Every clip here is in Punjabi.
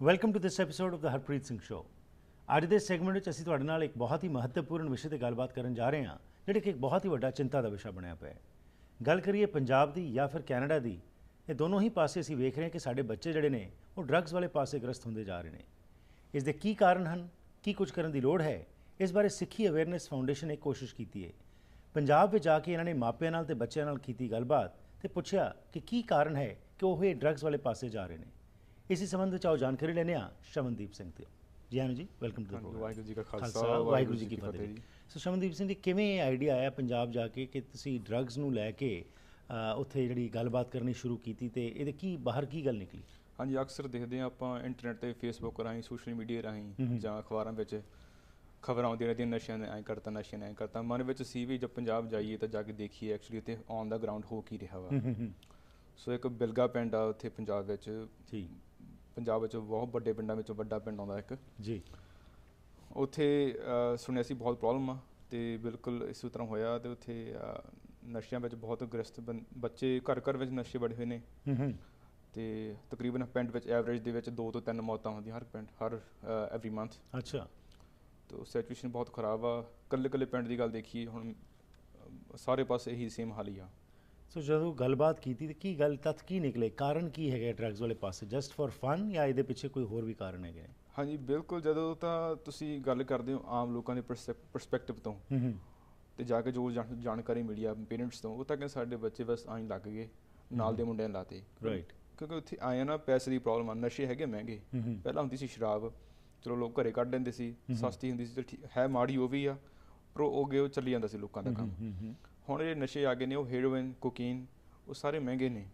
Welcome to this episode of the Harpreet Singh show ਅੱਜ ਦੇ ਸੈਗਮੈਂਟ ਵਿੱਚ ਅਸੀਂ ਤੁਹਾਡੇ ਨਾਲ ਇੱਕ ਬਹੁਤ ਹੀ ਮਹੱਤਵਪੂਰਨ ਵਿਸ਼ੇ ਤੇ ਗੱਲਬਾਤ ਕਰਨ ਜਾ ਰਹੇ ਹਾਂ, ਜਿਹੜੇ ਕਿ ਇੱਕ ਬਹੁਤ ਹੀ ਵੱਡਾ ਚਿੰਤਾ ਦਾ ਵਿਸ਼ਾ ਬਣਿਆ ਪਿਆ ਹੈ। ਗੱਲ ਕਰੀਏ ਪੰਜਾਬ ਦੀ ਜਾਂ ਫਿਰ ਕੈਨੇਡਾ ਦੀ ਇਹ ਦੋਨੋਂ ਹੀ ਪਾਸੇ ਅਸੀਂ ਵੇਖ ਰਹੇ ਹਾਂ ਕਿ ਸਾਡੇ ਬੱਚੇ ਜਿਹੜੇ ਨੇ ਉਹ ਡਰੱਗਸ ਵਾਲੇ ਪਾਸੇ ਗ੍ਰਸਤ ਹੁੰਦੇ ਜਾ ਰਹੇ ਨੇ। ਇਸ ਦੇ ਕੀ ਕਾਰਨ ਹਨ? ਕੀ ਕੁਝ ਕਰਨ ਦੀ ਲੋੜ ਹੈ? ਇਸ ਬਾਰੇ ਸਿੱਖੀ ਅਵੇਅਰਨੈਸ ਫਾਊਂਡੇਸ਼ਨ ਨੇ ਕੋਸ਼ਿਸ਼ ਕੀਤੀ ਹੈ। ਪੰਜਾਬ ਵਿੱਚ ਆ ਕੇ ਇਹਨਾਂ ਨੇ ਮਾਪਿਆਂ ਨਾਲ ਤੇ ਬੱਚਿਆਂ ਨਾਲ ਕੀਤੀ ਗੱਲਬਾਤ ਤੇ ਪੁੱਛਿਆ ਕਿ ਕੀ ਕਾਰਨ ਹੈ ਕਿ ਉਹ ਇਹ ਡਰੱਗਸ ਵਾਲੇ ਪਾਸੇ ਜਾ ਰਹੇ ਨੇ। ਇਸੇ ਸੰਬੰਧ ਵਿੱਚ ਆਓ ਜਾਣਕਾਰੀ ਲੈਂਦੇ ਹਾਂ ਸ਼ਮਨਦੀਪ ਸਿੰਘ ਤੋਂ। ਜੀ ਹਾਂ ਜੀ welcome to programme Waheguru ji ਕਾ ਖਾਲਸਾ, ਵਾਹਿਗੁਰੂ ਜੀ ਕੀ ਫਤਿਹ ਜੀ। ਸੋ ਸ਼ਮਨਦੀਪ ਸਿੰਘ ਜੀ ਕਿਵੇਂ ਇਹ ਆਈਡੀਆ ਆਇਆ ਪੰਜਾਬ ਜਾ ਕੇ ਕਿ ਤੁਸੀਂ ਡਰੱਗਸ ਨੂੰ ਲੈ ਕੇ ਉੱਥੇ ਜਿਹੜੀ ਗੱਲਬਾਤ ਕਰਨੀ ਸ਼ੁਰੂ ਕੀਤੀ ਤੇ ਇਹਦੇ ਕੀ ਬਾਹਰ ਕੀ ਗੱਲ ਨਿਕਲੀ? ਹਾਂਜੀ ਅਕਸਰ ਦੇਖਦੇ ਹਾਂ ਆਪਾਂ ਇੰਟਰਨੈਟ ਤੇ ਫੇਸਬੁੱਕ ਰਾਹੀਂ ਸੋਸ਼ਲ ਮੀਡੀਆ ਰਾਹੀਂ। ਜਾਂ ਅਖਬਾਰਾਂ ਵਿੱਚ ਖਬਰਾਂ ਆਉਂਦੀਆਂ ਰਹਿੰਦੀਆਂ ਨਸ਼ਿਆਂ ਨੇ ਐਂ ਕਰਤਾ ਨਸ਼ਿਆਂ ਨੇ ਐਂ ਕਰਤਾ। ਮਨ ਵਿੱਚ ਸੀ ਵੀ ਜਦ ਪੰਜਾਬ ਜਾਈਏ ਤਾਂ ਜਾ ਕੇ ਦੇਖੀਏ ਐਕਚੁਅਲੀ ਉੱਥੇ ਔਨ ਦਾ ਗਰਾਊਂਡ ਹੋ ਕੀ ਰਿਹਾ ਵਾ। ਸੋ ਇੱਕ ਬਿਲਗਾ ਪਿੰਡ ਆ ਉੱਥੇ ਪੰਜਾਬ ਵਿੱਚ। ਜੀ। ਪੰਜਾਬ ਵਿੱਚ ਬਹੁਤ ਵੱਡੇ ਪਿੰਡਾਂ ਵਿੱਚੋਂ ਵੱਡਾ ਪਿੰਡ ਆਉਂਦਾ ਇੱਕ। ਜੀ। ਉੱਥੇ ਸੁਣਿਆ ਸੀ ਬਹੁਤ ਪ੍ਰੋਬਲਮ ਆ ਤੇ ਬਿਲਕੁਲ ਇਸੇ ਤਰ੍ਹਾਂ ਹੋਇਆ ਤੇ ਉੱਥੇ ਨਸ਼ਿਆਂ ਵਿੱਚ ਬਹੁਤ ਗ੍ਰਸਤ ਬੰ- ਬੱਚੇ ਘਰ ਘਰ ਵਿੱਚ ਨਸ਼ੇ ਬੜੇ ਹੋਏ ਨੇ। ਹੂੰ ਹੂੰ। ਤੇ ਤਕਰੀਬਨ ਪਿੰਡ ਵਿੱਚ ਐਵਰੇਜ ਦੇ ਵਿੱਚ 2 ਤੋਂ 3 ਮੌਤਾਂ ਹੁੰਦੀਆਂ ਹਰ ਪਿੰਡ ਹਰ ਐਵਰੀ ਮੰਥ ਅੱਛਾ। ਤੋ ਸਿਚੁਏਸ਼ਨ ਬਹੁਤ ਖਰਾਬ ਆ। ਕੱਲੇ ਕੱਲੇ ਪਿੰਡ ਦੀ ਗੱਲ ਦੇਖੀਏ ਹੁਣ ਸਾਰੇ ਪਾਸੇ ਇਹੀ ਸੇਮ ਹਾਲ ਹੀ ਆ। ਸੋ ਜਦੋਂ ਗੱਲਬਾਤ ਕੀਤੀ ਤੇ ਕੀ ਗੱਲ ਤੱਥ ਕੀ ਨਿਕਲੇ? ਕਾਰਨ ਕੀ ਹੈਗਾ ਡਰੱਗਸ ਵਾਲੇ ਪਾਸੇ? ਜਸਟ ਫॉर ਫਨ ਜਾਂ ਇਹਦੇ ਪਿੱਛੇ ਕੋਈ ਹੋਰ ਵੀ ਕਾਰਨ ਹੈਗੇ ਹਾਂਜੀ ਬਿਲਕੁਲ ਜਦੋਂ ਤਾਂ ਤੁਸੀਂ ਗੱਲ ਕਰਦੇ ਹੋ ਆਮ ਲੋਕਾਂ ਦੇ ਪਰਸਪੈਕਟਿਵ ਤੋਂ ਹੂੰ ਹੂੰ। ਤੇ ਜਾ ਕੇ ਜੋ ਜਾਣ- ਜਾਣਕਾਰੀ ਮਿਲੀ ਆ ਪੇਰੈਂਟਸ ਤੋਂ ਉਹ ਤਾਂ ਕਿ ਸਾਡੇ ਬੱਚੇ ਬਸ ਆਈ ਲੱਗ ਗਏ ਨਾਲ ਦੇ ਮੁੰਡਿਆਂ ਲਾਤੇ ਰਾਈਟ ਕਿਉਂਕਿ ਉੱਥੇ ਆਏ ਆ ਨਾ ਪੈਸੇ ਦੀ ਪ੍ਰੋਬਲਮ ਆ ਨਸ਼ੇ ਹੈਗੇ ਮਹਿੰਗੇ। ਪਹਿਲਾਂ ਹੁੰਦੀ ਸੀ ਸ਼ਰਾਬ ਚਲੋ ਲੋਕ ਘਰੇ ਕੱਢ ਲੈਂਦੇ ਸੀ। ਸਸਤੀ ਹੁੰਦੀ ਸੀ ਠੀਕ- ਹੈ ਮਾੜੀ ਉਹ ਵੀ ਆ ਪਰ ਉਹ ਅੱਗੇ ਉਹ ਚੱਲੀ ਜਾਂਦਾ ਸੀ ਲੋਕਾਂ ਦਾ ਕੰਮ। ਹੁਣ ਇਹ ਨਸ਼ੇ ਆ ਗਏ ਨੇ ਉਹ ਹੈਰੋਇਨ ਕੋਕੀਨ ਉਹ ਸਾਰੇ ਮਹਿੰਗੇ ਨੇ।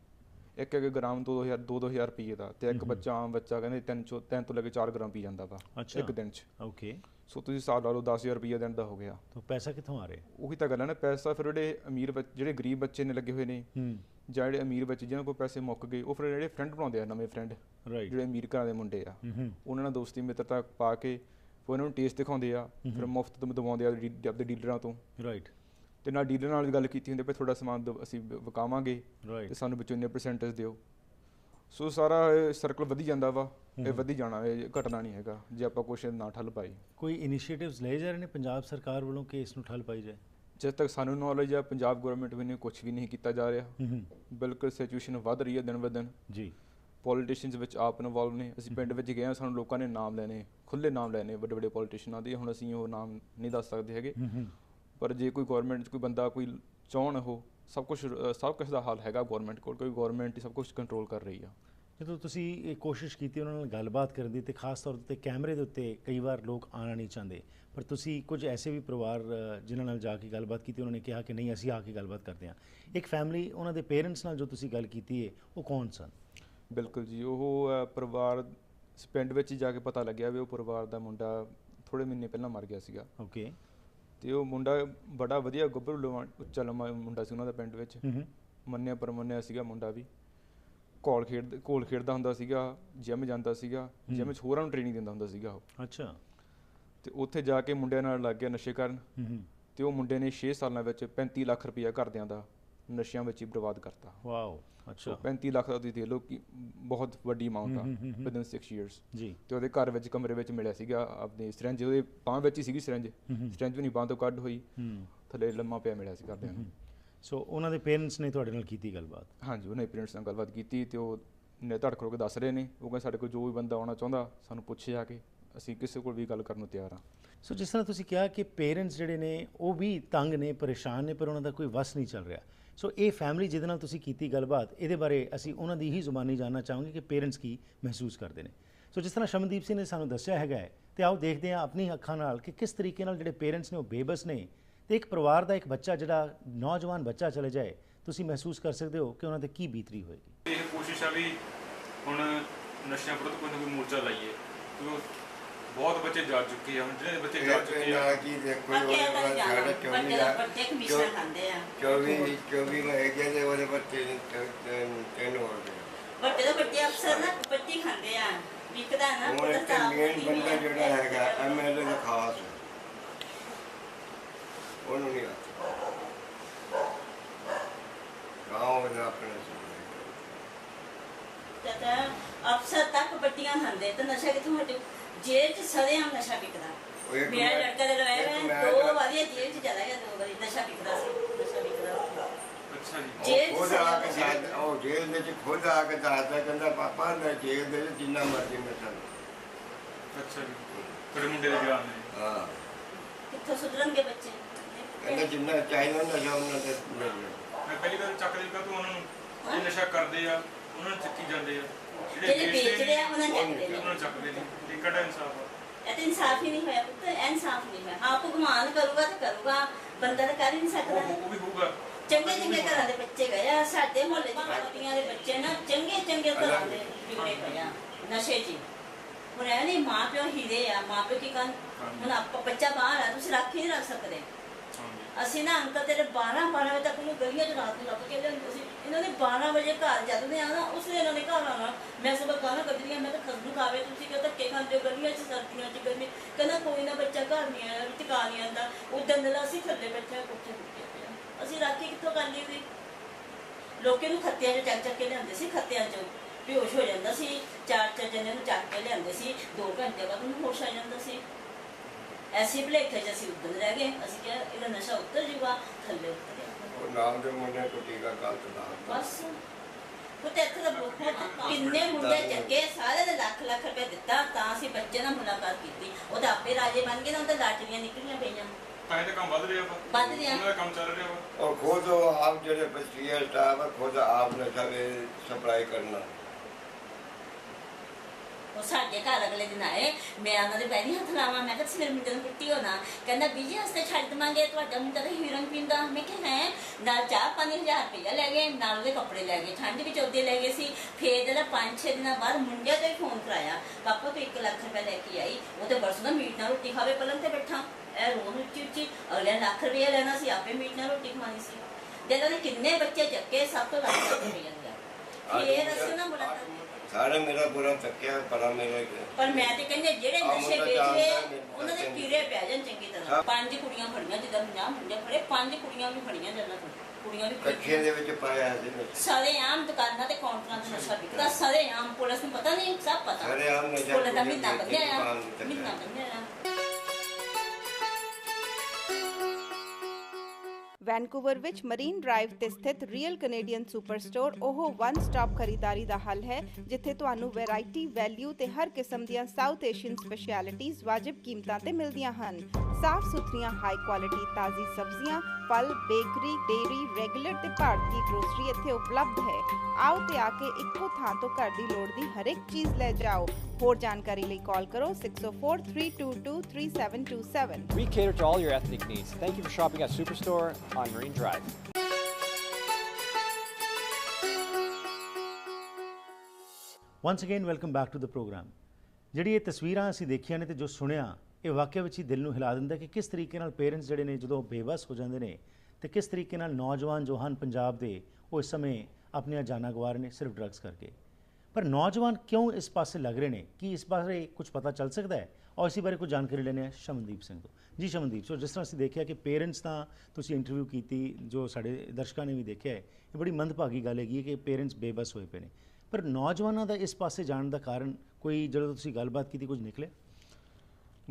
ਇੱਕ ਇੱਕ ਗ੍ਰਾਮ 2000 2-2000 ਰੁਪਏ ਦਾ ਤੇ ਇੱਕ। ਬੱਚਾ ਆਮ ਬੱਚਾ ਕਹਿੰਦੇ 3 ਚੋਂ 3 ਤੋਂ ਲੈ ਕੇ 4 ਗ੍ਰਾਮ ਪੀ ਜਾਂਦਾ ਵਾ ਇੱਕ ਦਿਨ 'ਚ। ਓਕੇ ਸੋ ਤੁਸੀਂ ਹਿਸਾਬ ਲਾ ਲਓ 10000 ਰੁਪਏ ਦਿਨ ਦਾ ਹੋ ਗਿਆ। ਤਾਂ ਪੈਸਾ ਕਿੱਥੋਂ ਆ ਰਿਹਾ? ਉਹੀ ਤਾਂ ਗੱਲ ਹੈ ਨਾ ਪੈਸਾ ਫਿਰ ਜਿਹੜੇ ਅਮੀਰ ਬੱਚ- ਜਿਹੜੇ ਗਰੀਬ ਬੱਚੇ ਨੇ ਲੱਗੇ ਹੋਏ ਨੇ ਹੂੰ। ਜਾਂ ਜਿਹੜੇ ਅਮੀਰ ਬੱਚੇ ਜਿਹਨਾਂ ਕੋਲ ਪੈਸੇ ਮੁੱਕ ਗਏ ਉਹ ਫਿਰ ਜਿਹੜੇ ਫਰੈਂਡ ਬਣਾਉਂਦੇ ਆ ਨਵੇਂ ਫਰੈਂਡ ਰਾਈਟ ਜਿਹੜੇ ਅਮੀਰ ਘਰਾਂ ਦੇ ਮੁੰਡੇ ਆ। ਹੂੰ ਉਹਨਾਂ ਨਾਲ ਦੋਸਤੀ ਮਿੱਤਰਤਾ ਪਾ ਕੇ ਫਿਰ ਉਹਨਾਂ ਨੂੰ ਟੇਸਟ ਦਿਖਾਉਂਦੇ ਆ ਫਿਰ। ਮੁਫਤ ਤੋਂ ਦਵਾਉਂਦੇ ਆ ਡੀ- ਆਪਦੇ ਡੀਲਰਾਂ ਤੋਂ। ਰਾਈਟ ਤੇ ਨਾਲ ਡੀਲਰ ਨਾਲ ਵੀ ਗੱਲ ਕੀਤੀ ਹੁੰਦੀ ਵੀ ਥੋੜਾ ਸਮਾਨ ਅਸੀਂ ਵ- ਵਿਕਾਵਾਂਗੇ। ਰਾਈਟ ਤੇ ਸਾਨੂੰ ਵਿੱਚੋਂ ਇੰਨੇ ਪਰਸੈਂਟੇਜ ਦਿਓ। ਸੋ ਸਾਰਾ ਇਹ ਸਰਕਲ ਵਧੀ ਜਾਂਦਾ ਵਾ ਇਹ। ਵਧੀ ਜਾਣਾ ਇਹ ਘਟਣਾ ਨਹੀਂ ਹੈਗਾ ਜੇ ਆਪਾਂ ਕੁਛ ਨਾ ਠੱਲ ਪਾਈ। ਕੋਈ ਇਨੀਸ਼ੀਏਟਿਵਸ ਲਏ ਜਾ ਰਹੇ ਨੇ ਪੰਜਾਬ ਸਰਕਾਰ ਵੱਲੋਂ ਕਿ ਇਸ ਨੂੰ ਠੱਲ ਪਾਈ ਜਾਏ? ਜਦ ਤੱਕ ਸਾਨੂੰ ਨੌਲੇਜ ਆ ਪੰਜਾਬ ਗਵਰਨਮੈਂਟ ਵੀ ਨੇ ਕੁਝ ਵੀ ਨਹੀਂ ਕੀਤਾ ਜਾ ਰਿਹਾ। ਹੂੰ ਹੂੰ। ਬਿਲਕੁਲ ਸਿਚੁਏਸ਼ਨ ਵੱਧ ਰਹੀ ਹੈ ਦਿਨ ਬ ਦਿਨ। ਜੀ। ਪੋਲੀਟੀਸ਼ੀਅਨਸ ਵਿੱਚ ਆਪ ਇਨਵੋਲਵ ਨੇ। ਅਸੀਂ ਪਿੰਡ ਵਿੱਚ ਗਏ ਹਾਂ ਸਾਨੂੰ ਲੋਕਾਂ ਨੇ ਨਾਮ ਲੈਣੇ ਖੁੱਲੇ ਨਾਮ ਲੈਣੇ ਵੱਡੇ ਵੱਡੇ ਪੋਲੀਟੀਸ਼ੀਅਨਾਂ ਦੇ। ਹੁਣ ਅਸੀਂ ਉਹ ਨਾਮ ਨਹੀਂ ਦੱਸ ਸਕਦੇ ਹੈਗੇ। ਹੂੰ ਹੂੰ। ਪਰ ਜੇ ਕੋਈ ਗਵਰਨਮੈਂਟ 'ਚ ਕੋਈ ਬੰਦਾ ਕੋਈ ਚਾਹਣ ਉਹ ਸਭ ਕੁਝ ਸਭ ਕੁਝ ਦਾ ਹੱਲ ਹੈਗਾ ਗਵਰਨਮੈਂਟ ਕੋਲ ਕੋਈ ਗਵਰਨਮੈਂਟ ਹੀ ਸਭ ਕੁਝ ਕੰਟਰੋਲ ਕਰ ਰਹੀ ਆ। ਜਦੋਂ ਤੁਸੀਂ ਇਹ ਕੋਸ਼ਿਸ਼ ਕੀਤੀ ਉਹਨਾਂ ਨਾਲ ਗੱਲਬਾਤ ਕਰਨ ਦੀ ਤੇ ਖਾਸ ਤੌਰ ਤੇ ਕੈਮਰੇ ਦੇ ਉੱਤੇ ਕਈ ਵਾਰ ਲੋਕ ਆਉਣਾ ਨਹੀਂ ਚਾਹੁੰਦੇ। ਪਰ ਤੁਸੀਂ ਕੁਝ ਐਸੇ ਵੀ ਪਰਿਵਾਰ ਜਿਨ੍ਹਾਂ ਨਾਲ ਜਾ ਕੇ ਗੱਲਬਾਤ ਕੀਤੀ ਉਹਨਾਂ ਨੇ ਕਿਹਾ ਕਿ ਨਹੀਂ ਅਸੀਂ ਆ ਕੇ ਗੱਲਬਾਤ ਕਰਦੇ ਹਾਂ। ਇੱਕ ਫੈਮਿਲੀ ਉਹਨਾਂ ਦੇ ਪੇਰੈਂਟਸ ਨਾਲ ਜੋ ਤੁਸੀਂ ਗੱਲ ਕੀਤੀ ਹੈ ਉਹ ਕੌਣ ਸਨ? ਬਿਲਕੁਲ ਜੀ ਉਹ ਪਰਿਵਾਰ ਪਿੰਡ ਵਿੱਚ ਜਾ ਕੇ ਪਤਾ ਲੱਗਿਆ ਵੀ ਉਹ ਪਰਿਵਾਰ ਦਾ ਮੁੰਡਾ ਥੋੜੇ ਮਹੀਨੇ ਪਹਿਲਾਂ ਮਰ ਗਿਆ ਸੀਗਾ। ਓਕੇ ਤੇ ਉਹ ਮੁੰਡਾ ਬੜਾ ਵਧੀਆ ਗੱਭਰੂ ਲਵਾ- ਉੱਚਾ ਲੰਮਾ ਮੁੰਡਾ ਸੀ ਉਹਨਾਂ ਦਾ ਪਿੰਡ ਵਿੱਚ। ਮੰਨਿਆ ਪਰਮੰਨਿਆ ਸੀਗਾ ਮੁੰਡਾ ਵੀ। ਘੋਲ ਖੇਡ ਘੋਲ ਖੇਡਦਾ ਹੁੰਦਾ ਸੀਗਾ ਜਿਮ ਜਾਂਦਾ ਸੀਗਾ ਜਿਮ 'ਚ ਹੋਰਾਂ ਨੂੰ ਟ੍ਰੇਨਿੰਗ ਦਿੰਦਾ ਹੁੰਦਾ ਸੀਗਾ ਉਹ। ਅੱਛਾ। ਤੇ ਉੱਥੇ ਜਾ ਕੇ ਮੁੰਡਿਆਂ ਨਾਲ ਲੱਗ ਗਿਆ ਨਸ਼ੇ ਕਰਨ। ਹੂੰ ਹੂੰ। ਤੇ ਉਹ ਮੁੰਡੇ ਨੇ 6 ਸਾਲਾਂ ਵਿੱਚ 35 ਲੱਖ ਰੁਪਇਆ ਘਰਦਿਆਂ ਦਾ ਨਸ਼ਿਆਂ ਵਿੱਚ ਹੀ ਬਰਬਾਦ ਕਰਤਾ। ਵਾਓ ਅੱਛਾ। 35 ਲੱਖ ਦਾ ਤੁਸੀਂ ਦੇਖ ਲਓ ਕਿ ਬਹੁਤ ਵੱਡੀ ਅਮਾਉਂਟ ਆ। ਵਿਦਨ 6 ਇਅਰਸ ਜੀ। ਤੇ ਉਹਦੇ ਘਰ ਵਿੱਚ ਕਮਰੇ ਵਿੱਚ ਮਿਲਿਆ ਸੀਗਾ ਆਪਣੀ ਸਿਰੰਜ ਉਹਦੇ ਬਾਂਹ ਵਿੱਚ ਹੀ ਸੀਗੀ ਸਿਰੰਜ ਸਿਰੰਜ ਵੀ ਨਹੀਂ ਬਾਂਹ ਤੋਂ ਕੱਢ ਹੋਈ। ਥੱਲੇ ਲੰਮਾ ਪਿਆ ਮਿਲਿਆ ਸੀ ਘਰਦਿਆਂ ਨੂੰ। ਸੋ ਉਹਨਾਂ ਦੇ ਪੇਰੈਂਟਸ ਨੇ ਤੁਹਾਡੇ ਨਾਲ ਕੀਤੀ ਗੱਲਬਾਤ? ਹਾਂਜੀ ਉਹਨੇ ਪੇਰੈਂਟਸ ਨਾਲ ਗੱਲਬਾਤ ਕੀਤੀ ਤੇ ਉਹ ਨੇ ਧੜਕ ਰੋ ਕੇ ਦੱਸ ਰਹੇ ਨੇ। ਉਹ ਕਹਿੰਦੇ ਸਾਡੇ ਕੋਲ ਜੋ ਵੀ ਬੰਦਾ ਆਉਣਾ ਚਾਹੁੰਦਾ ਸਾਨੂੰ ਪੁੱਛੇ ਆ ਕੇ। ਅਸੀਂ ਕਿਸੇ ਕੋਲ ਵੀ ਗੱਲ ਕਰਨ ਨੂੰ ਤਿਆਰ ਹਾਂ ਸੋ ਜਿਸ ਤਰ੍ਹਾਂ ਤੁਸੀਂ ਕਿਹਾ ਕਿ ਪੇਰੈਂਟਸ ਜਿਹੜੇ ਨੇ ਉਹ ਵੀ ਤੰਗ ਨੇ ਪਰੇਸ਼ਾਨ ਨੇ ਪਰ ਉਹਨਾਂ ਦਾ ਕੋਈ ਵਸ ਨਹੀਂ ਚੱਲ ਰਿਹਾ। ਸੋ ਇਹ ਫੈਮਿਲੀ ਜਿਹਦੇ ਨਾਲ ਤੁਸੀਂ ਕੀਤੀ ਗੱਲਬਾਤ ਇਹਦੇ ਬਾਰੇ ਅਸੀਂ ਉਹਨਾਂ ਦੀ ਹੀ ਜ਼ੁਬਾਨੀ ਜਾਨਣਾ ਚਾਹਾਂਗੇ ਕਿ ਪੇਰੈਂਟਸ ਕੀ ਮਹਿਸੂਸ ਕਰਦੇ ਨੇ। ਸੋ ਜਿਸ ਤਰ੍ਹਾਂ ਸ਼ਮਨਦੀਪ ਸਿੰਘ ਨੇ ਸਾਨੂੰ ਦੱਸਿਆ ਹੈਗਾ ਹੈ, ਤੇ ਆਓ ਦੇਖਦੇ ਹਾਂ ਆਪਣੀ ਅੱਖਾਂ ਨਾਲ ਕਿ ਕਿਸ ਤਰੀਕੇ ਨਾਲ ਜਿਹੜੇ ਪੇਰੈਂਟਸ ਨੇ ਉਹ ਬੇਬਸ ਨੇ ਤੇ ਇੱਕ ਪਰਿਵਾਰ ਦਾ ਇੱਕ ਬੱਚਾ ਜਿਹੜਾ ਨੌਜਵਾਨ ਬੱਚਾ ਚਲੇ ਜਾਏ ਤੁਸੀਂ ਮਹਿਸੂਸ ਕਰ ਸਕਦੇ ਹੋ ਕਿ ਉਹਨਾਂ ਤੇ ਕੀ ਬੀਤਰੀ ਹੋਏਗੀ। ਇਹ ਕੋਸ਼ਿਸ਼ ਆ ਵੀ ਹੁਣ ਨਸ਼ਿਆਂ ਵਿਰੁੱਧ ਕੋਈ ਨਾ ਕੋਈ ਮੋਰਚਾ ਲਾਈਏ ਕਿਉਂਕਿ ਬਹੁਤ ਬੱਚੇ ਜਾ ਚੁੱਕੇ ਆ ਹੁਣ ਜਿਹੜੇ ਬੱਚੇ ਜਾ ਚੁੱਕੇ ਆ। ਨਾ ਕੀ ਦੇਖੋ ਜ਼ਿਆਦਾ ਸਾਡਾ ਚੌਵੀ ਤੋਂ ਲੱਖ ਵੱਡੇ ਕਮਿਸ਼ਨਰ ਖਾਂਦੇ ਆ। 24 24 ਮੈਂ ਗਿਆ ਤੇ ਉਹਦੇ ਬੱਚੇ ਨੇ ਤਿੰਨ ਹੋ ਗਏ ਵੱਡੇ ਤੋਂ ਵੱਡੇ ਅਫਸਰ ਨਾ ਪੱਟੀ ਖਾਂਦੇ ਆ ਵਿਕਦਾ ਨਾ ਉਹ ਇੱਕ ਤਾਂ ਮੇਨ ਬੰਦਾ ਜਿਹੜਾ ਹੈਗਾ ਐਮਐਲਏ ਦਾ ਖਾਸ ਉਹਨੂੰ ਨਹੀਂ ਆਤਾ ਗਾਉਂ ਦਾ ਆਪਣੇ ਤਾਂ ਅਫਸਰ ਤੱਕ ਪੱਟੀਆਂ ਖਾਂਦੇ ਤੇ ਨਸ਼ਾ ਕਿਥੋਂ ਹਟੂ? ਜੇਲ੍ਹ ਚ ਸਰਿਆਮ ਨਸ਼ਾ ਵਿਕਦਾ। ਮੇਰਾ ਲੜਕਾ ਦੇ ਲਵਾਇਆ ਦੋ ਵਾਰੀ ਜੇਲ੍ਹ ਚ ਚਲਾ ਗਿਆ ਦੋ ਵਾਰੀ ਨਸ਼ਾ ਵਿਕਦਾ ਸੀ ਨਸ਼ਾ ਵਿਕਦਾ ਖੁਦ ਆ ਕੇ ਦੱਸਦਾ ਉਹ ਜੇਲ੍ਹ ਦੇ ਵਿੱਚ ਖੁਦ ਆ ਕੇ ਦੱਸਦਾ ਕਹਿੰਦਾ ਪਾਪਾ ਮੈਂ ਜੇਲ੍ਹ ਦੇ ਵਿੱਚ ਜਿੰਨਾ ਮਰਜ਼ੀ ਨਸ਼ਾ। ਅੱਛਾ ਜੀ। ਤੁਹਾਡੇ ਮੁੰਡੇ ਦੇ ਬਿਆਨ ਨੇ। ਹਾਂ। ਕਿੱਥੋਂ ਸੁਧਰਨਗੇ ਬੱਚੇ? ਕਹਿੰਦਾ ਜਿੰਨਾ ਚਾਹੀਦਾ ਨਸ਼ਾ ਉਹਨਾਂ ਦੇ ਮੈਂ ਪਹਿਲੀ ਵਾਰ ਚੱਕ ਦਿੱਤਾ ਤੂੰ ਉਹਨਾਂ ਨੂੰ ਇਹ ਨਸ਼ਾ ਕਰਦੇ ਆ ਉਹਨਾਂ ਨੂੰ ਚੱਕੀ ਜਾਂਦੇ ਆ। ਜਿਹੜੇ ਵੇਚਦੇ ਆ ਉਹਨਾਂ ਨੂੰ ਉਹ ਨਹੀਂ ਚੱਕਦੇ ਨੇ ਉਹਨਾਂ ਨੂੰ ਚੱਕਦੇ ਨਹੀਂ ਇਹ ਕਿਹੜਾ ਇਨਸਾਫ ਆ ਇਹ ਤਾਂ ਇਨਸਾਫ ਹੀ ਨਹੀਂ ਹੋਇਆ ਪੁੱਤ ਇਹ ਇਨਸਾਫ ਨਹੀਂ ਹੋਇਆ ਹਾਂ ਭਗਵਾਨ ਕਰੂਗਾ ਤਾਂ ਕਰੂਗਾ ਬੰਦਾ ਤਾਂ ਕਰ ਹੀ ਨਹੀਂ ਸਕਦਾ ਉਹ ਉਹ ਵੀ ਹੋਊਗਾ ਚੰਗੇ ਚੰਗੇ ਘਰਾਂ ਦੇ ਬੱਚੇ ਗਏ ਆ ਸਾਡੇ ਮੁਹੱਲੇ ਚ ਪਾਰਟੀਆਂ ਦੇ ਬੱਚੇ ਨਾ ਚੰਗੇ ਚੰਗੇ ਘਰਾਂ ਦੇ ਵਿਗੜੇ ਪਏ ਆ ਨਸ਼ੇ 'ਚ ਹੀ। ਹੁਣ ਇਹ ਨਹੀਂ ਮਾਂ ਪਿਓ ਹੀਰੇ ਆ ਮਾਂ ਪਿਓ ਕੀ ਕਰਨ ਹੁਣ ਆਪਾਂ ਬੱਚਾ ਬਾਹਰ ਆ ਤੁਸੀਂ ਰੱਖ ਹੀ ਨਹੀਂ ਰੱਖ ਸਕਦੇ ਅਸੀਂ ਨਾ ਅੰਕਲ ਤੇਰੇ 12 12 ਵਜੇ ਤੱਕ ਨੂੰ ਗਲੀਆਂ 'ਚ ਰਾਤ ਨੂੰ ਲੱਭ ਕੇ ਲਿਆਉਂਦੇ ਸੀ। ਇਹਨਾਂ ਨੇ 12 ਵਜੇ ਘਰ ਜਾਂਦੇ ਆ ਨਾ, ਉਸ ਵੇਲੇ ਇਹਨਾਂ ਨੇ ਘਰ ਆਉਣਾ। ਮੈਂ ਸਵੇਰ ਗਾਣਾ ਕੱਢਦੀ ਆ ਮੈਂ ਤਾਂ ਖਸਮ ਖਾਵੇ ਤੁਸੀਂ ਕਿਉਂ ਧੱਕੇ ਖਾਂਦੇ ਹੋ? ਗਲੀਆਂ 'ਚ ਸਰਦੀਆਂ 'ਚ, ਗਰਮੀ। ਕਹਿੰਦਾ ਕੋਈ ਨਾ ਬੱਚਾ ਘਰ ਨਹੀਂ ਆਇਆ ਟਿਕਾ ਨਹੀਂ ਆਂਦਾ ਉਦੋਂ ਦਾ ਅਸੀਂ ਥੱਲੇ ਬੈਠੇ ਆ ਕੋਠੇ ਉੱਤੇ ਅਸੀਂ ਰਾਖੀ ਕਿੱਥੋਂ ਕਰ ਲਈ ਸੀ? ਲੋਕੇ ਨੂੰ ਖੱਤਿਆਂ 'ਚ ਚੱਕ ਚੱਕ ਕੇ ਲਿਆਉਂਦੇ ਸੀ, ਖੱਤਿਆਂ 'ਚ। ਬੇਹੋਸ਼ ਹੋ ਜਾਂਦਾ ਸੀ। ਚਾਰ ਚਾਰ ਜਣੇ ਨੂੰ ਚੱਕ ਕੇ ਲਿਆਉਂਦੇ ਸੀ। 2 ਘੰਟੇ ਬਾਅਦ ਉਹਨੂੰ ਹੋਸ਼ ਆ ਜਾਂਦਾ ਸੀ। ਐਸੇ ਭਲੇਖੇ ਚ ਅਸੀਂ ਉੱਡਣ ਰਹਿ ਗਏ। ਅਸੀਂ ਕਿਹਾ ਇਹਦਾ ਨਸ਼ਾ ਉੱਤਰ ਜੂਗਾ ਥੱਲੇ ਉੱਤਰ ਉਹ ਨਾਲ ਦੇ ਮੁੰਡੇ ਟੁੱਟੀ ਦਾ ਗਲਤ ਨਾਲ ਬਸ। ਪੁੱਤ ਇੱਥੇ ਦਾ ਬਹੁਤ ਕਿੰਨੇ ਮੁੰਡੇ ਚੱਕੇ ਸਾਰੇ ਦੇ ਲੱਖ ਲੱਖ ਰੁਪਏ ਦਿੱਤਾ ਤਾਂ ਅਸੀਂ ਬੱਚੇ ਨਾਲ ਮੁਲਾਕਾਤ ਕੀਤੀ। ਉਹਦਾ ਆਪੇ ਰਾਜੇ ਬਣ ਗਏ ਨਾ ਉਹਦਾ ਲਾਟਰੀਆਂ ਨਿਕਲੀਆਂ ਪਈਆਂ। ਤਾਂ ਇਹਦੇ ਕੰਮ ਵੱਧ ਰਿਹਾ ਵਾ ਵੱਧ ਰਿਹਾ ਉਹਨਾਂ ਦਾ ਕੰਮ ਚੱਲ ਰਿਹਾ ਵਾ। ਔਰ ਖੁਦ ਆਪ ਜਿਹੜੇ ਬਸਤੀਆ ਸਟਾਫ ਖੁਦ ਆਪ ਨਸ਼ਾ ਦੇ ਸਪਲਾਈ ਕਰਨਾ ਉਹ ਸਾਡੇ ਘਰ ਅਗਲੇ ਦਿਨ ਆਏ ਮੈਂ ਉਹਨਾਂ ਦੇ ਪੈਰੀ ਹੱਥ ਲਾਵਾਂ ਮੈਂ ਕਿਹਾ ਤੁਸੀਂ ਮੇਰੇ ਮੁੰਡੇ ਨੂੰ ਕੁੱਟੀ ਹੋ ਨਾ। ਕਹਿੰਦਾ ਬੀਜੀ ਹਸਤੇ ਛੱਡ ਦਵਾਂਗੇ ਤੁਹਾਡਾ ਮੁੰਡਾ ਤਾਂ ਹੀਰਨ ਪੀਂਦਾ ਮੈਂ ਕਿਹਾ ਹੈ ਨਾਲ ਚਾਹ ਪਾਣੀ ਹਜ਼ਾਰ ਰੁਪਇਆ ਲੈ ਗਏ ਨਾਲ ਉਹਦੇ ਕੱਪੜੇ ਲੈ ਗਏ ਠੰਡ ਵਿੱਚ ਉਹਦੇ ਲੈ ਗਏ ਸੀ। ਫੇਰ ਜਿਹੜਾ 5-6 ਦਿਨਾਂ ਬਾਅਦ ਮੁੰਡਿਆਂ ਤੋਂ ਫੋਨ ਕਰਾਇਆ ਪਾਪਾ ਤੂੰ 1 ਲੱਖ ਰੁਪਇਆ ਲੈ ਕੇ ਆਈ ਉਹ ਤੇ ਬਰਸੋਂ ਦਾ ਮੀਟ ਨਾਲ ਰੋਟੀ ਖਾਵੇ ਪਲੰਗ ਤੇ ਬੈਠਾ। ਇਹ ਰੋਣ ਉੱਚੀ ਉੱਚੀ ਅਗਲੇ ਲੱਖ ਰੁਪਇਆ ਲੈਣਾ ਸੀ ਆਪੇ ਮੀਟ ਨਾਲ ਰੋਟੀ ਖਾਣੀ ਸੀ। ਜਦੋਂ ਨੇ ਕਿੰਨੇ ਬੱਚੇ ਚੱਕੇ ਸਭ ਤੋਂ ਲੱਖ ਰੁਪਇਆ ਲਿਆ। ਫੇਰ ਅਸੀਂ ਨਾ ਸਾਰਾ ਮੇਰਾ ਬੁਰਾ ਚੱਕਿਆ ਪਰਾ ਮੇਰਾ ਪਰ ਮੈਂ ਤੇ ਕਹਿੰਦੇ ਜਿਹੜੇ ਨਸ਼ੇ ਵੇਚਦੇ ਉਹਨਾਂ ਦੇ ਕੀੜੇ ਪੈ ਜਾਣ ਚੰਗੀ ਤਰ੍ਹਾਂ। ਪੰਜ ਕੁੜੀਆਂ ਫੜੀਆਂ ਜਿੱਦਾਂ ਪੰਜਾਹ ਮੁੰਡੇ ਫੜੇ ਪੰਜ ਕੁੜੀਆਂ ਵੀ ਫੜੀਆਂ ਜਾਂਦਾ ਤੋਂ ਕੁੜੀਆਂ ਦੇ ਵਿੱਚ ਪਾਇਆ ਸਾਰੇ ਆਮ ਦੁਕਾਨਾਂ ਤੇ ਕਾਊਂਟਰਾਂ ਤੇ ਨਸ਼ਾ ਵਿਕਦਾ। ਸਾਰੇ ਆਮ ਪੁਲਿਸ ਨੂੰ ਪਤਾ ਨਹੀਂ ਸਭ ਪਤਾ। ਸਾਰੇ ਆਮ ਨਸ਼ਾ ਪੁਲਿਸ ਦਾ ਕੁੜੀਆਂ ਮਹੀਨਾ ਦੇ ਮਹੀਨਾ ਬੰਦਿਆ ਵੈਨਕੂਵਰ ਵਿੱਚ ਮਰੀਨ ਡਰਾਈਵ ਤੇ ਸਥਿਤ ਰੀਅਲ ਕੈਨੇਡੀਅਨ ਸੁਪਰਸਟੋਰ, ਉਹ ਵਨ ਸਟਾਪ ਖਰੀਦਾਰੀ ਦਾ ਹੱਲ ਹੈ, ਜਿੱਥੇ ਤੁਹਾਨੂੰ ਵੈਰਾਈਟੀ, ਵੈਲਿਊ ਤੇ ਹਰ ਕਿਸਮ ਦੀਆਂ ਸਾਊਥ ਏਸ਼ੀਅਨ ਸਪੈਸ਼ਲਿਟੀਜ਼ ਵਾਜਿਬ ਕੀਮਤਾਂ ਤੇ ਮਿਲਦੀਆਂ ਹਨ। ਸਾਫ਼ ਸੁਥਰੀਆਂ ਹਾਈ ਕੁਆਲਿਟੀ ਤਾਜ਼ੀ ਸਬਜ਼ੀਆਂ ਫਲ ਬੇਕਰੀ ਡੇਅਰੀ ਰੈਗੂਲਰ ਤੇ ਭਾਰਤੀ ਗਰੋਸਰੀ ਇੱਥੇ ਉਪਲਬਧ ਹੈ ਆਓ ਤੇ ਆ ਕੇ ਇੱਕੋ ਥਾਂ ਤੋਂ ਘਰ ਦੀ ਲੋੜ ਦੀ ਹਰ ਇੱਕ ਚੀਜ਼ ਲੈ ਜਾਓ ਹੋਰ ਜਾਣਕਾਰੀ ਲਈ ਕਾਲ ਕਰੋ 6043223727 We cater to all your ethnic needs. Thank you for shopping at Superstore on Marine Drive. Once again welcome back to the program ਜਿਹੜੀ ਇਹ ਤਸਵੀਰਾਂ ਅਸੀਂ ਦੇਖੀਆਂ ਨੇ ਤੇ ਜੋ ਸੁਣਿਆ ਇਹ ਵਾਕਿਆ ਵਿੱਚ ਹੀ ਦਿਲ ਨੂੰ ਹਿਲਾ ਦਿੰਦਾ ਕਿ ਕਿਸ ਤਰੀਕੇ ਨਾਲ ਪੇਰੈਂਟਸ ਜਿਹੜੇ ਨੇ ਜਦੋਂ ਬੇਬਸ ਹੋ ਜਾਂਦੇ ਨੇ ਤੇ ਕਿਸ ਤਰੀਕੇ ਨਾਲ ਨੌਜਵਾਨ ਜੋ ਹਨ ਪੰਜਾਬ ਦੇ ਉਹ ਇਸ ਸਮੇਂ ਆਪਣੀਆਂ ਜਾਨਾਂ ਗਵਾ ਰਹੇ ਨੇ ਸਿਰਫ ਡਰੱਗਸ ਕਰਕੇ। ਪਰ ਨੌਜਵਾਨ ਕਿਉਂ ਇਸ ਪਾਸੇ ਲੱਗ ਰਹੇ ਨੇ? ਕੀ ਇਸ ਬਾਰੇ ਕੁਝ ਪਤਾ ਚੱਲ ਸਕਦਾ ਹੈ? ਔਰ ਇਸੇ ਬਾਰੇ ਕੁਝ ਜਾਣਕਾਰੀ ਲੈਣੇ ਆ ਸ਼ਮਨਦੀਪ ਸਿੰਘ ਤੋਂ। ਜੀ ਸ਼ਮਨਦੀਪ, ਸੋ ਜਿਸ ਤਰ੍ਹਾਂ ਅਸੀਂ ਦੇਖਿਆ ਕਿ ਪੇਰੈਂਟਸ ਤਾਂ ਤੁਸੀਂ ਇੰਟਰਵਿਊ ਕੀਤੀ, ਜੋ ਸਾਡੇ ਦਰਸ਼ਕਾਂ ਨੇ ਵੀ ਦੇਖਿਆ ਹੈ, ਇਹ ਬੜੀ ਮੰਦਭਾਗੀ ਗੱਲ ਹੈਗੀ ਹੈ ਕਿ ਪੇਰੈਂਟਸ ਬੇਬਸ ਹੋਏ ਪਏ ਨੇ। ਪਰ ਨੌਜਵਾਨਾਂ ਦਾ ਇਸ ਪਾਸੇ ਜਾਣ ਦਾ ਕਾਰਨ ਕੋਈ, ਜਦੋਂ ਤੁਸੀਂ ਗੱਲਬਾਤ ਕੀਤੀ, ਕੁਝ ਨਿਕਲਿਆ?